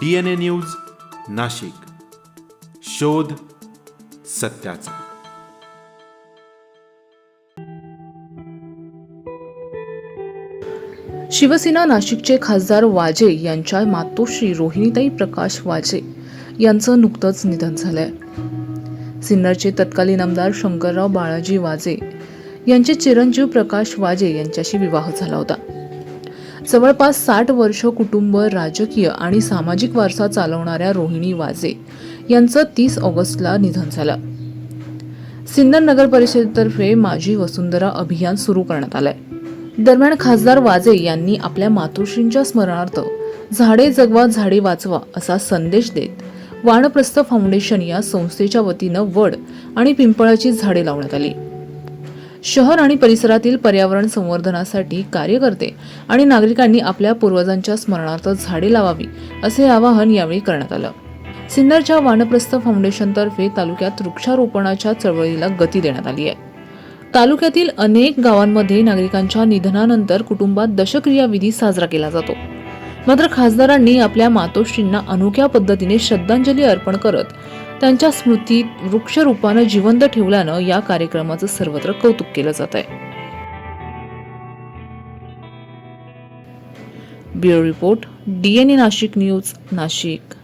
D N A news Nashik. शोध सत्याचा. शिवसेना नाशिकचे खासदार वाजे यांच्या मातोश्री रोहिणीताई प्रकाश वाजे यांचं नुकतंच निधन झालंय. सिन्नरचे तत्कालीन आमदार शंकरराव बाळाजी वाजे यांचे चिरंजीव प्रकाश वाजे यांच्याशी विवाह झाला होता. जवळपास साठ वर्ष कुटुंब राजकीय आणि सामाजिक वारसा चालवणाऱ्या रोहिणी वाजे यांचं तीस ऑगस्टला निधन झालं. सिन्नर नगर परिषदेतर्फे माझी वसुंधरा अभियान सुरू करण्यात आलंय. दरम्यान खासदार वाजे यांनी आपल्या मातोश्रींच्या स्मरणार्थ झाडे जगवा झाडे वाचवा असा संदेश देत वानप्रस्थ फाउंडेशन या संस्थेच्या वतीनं वड आणि पिंपळाची झाडे लावण्यात आली. शहर आणि परिसरातील पर्यावरण संवर्धनासाठी कार्यकर्ते आणि नागरिकांनी आपल्या पूर्वजांच्या स्मरणार्थ झाडे लावावी असे आवाहन यावेळी करण्यात आलं. सिन्नरच्या वानप्रस्थ फाउंडेशनतर्फे तालुक्यात वृक्षारोपणाच्या चळवळीला गती देण्यात आली आहे. तालुक्यातील अनेक गावांमध्ये नागरिकांच्या निधनानंतर कुटुंबात दशक्रिया विधी साजरा केला जातो. मात्र खासदारांनी आपल्या मातोश्रींना अनोख्या पद्धतीने श्रद्धांजली अर्पण करत त्यांच्या स्मृतीत वृक्षरूपानं जिवंत ठेवल्यानं या कार्यक्रमाचं सर्वत्र कौतुक केलं जात आहे. Bureau report DNA Nashik news Nashik.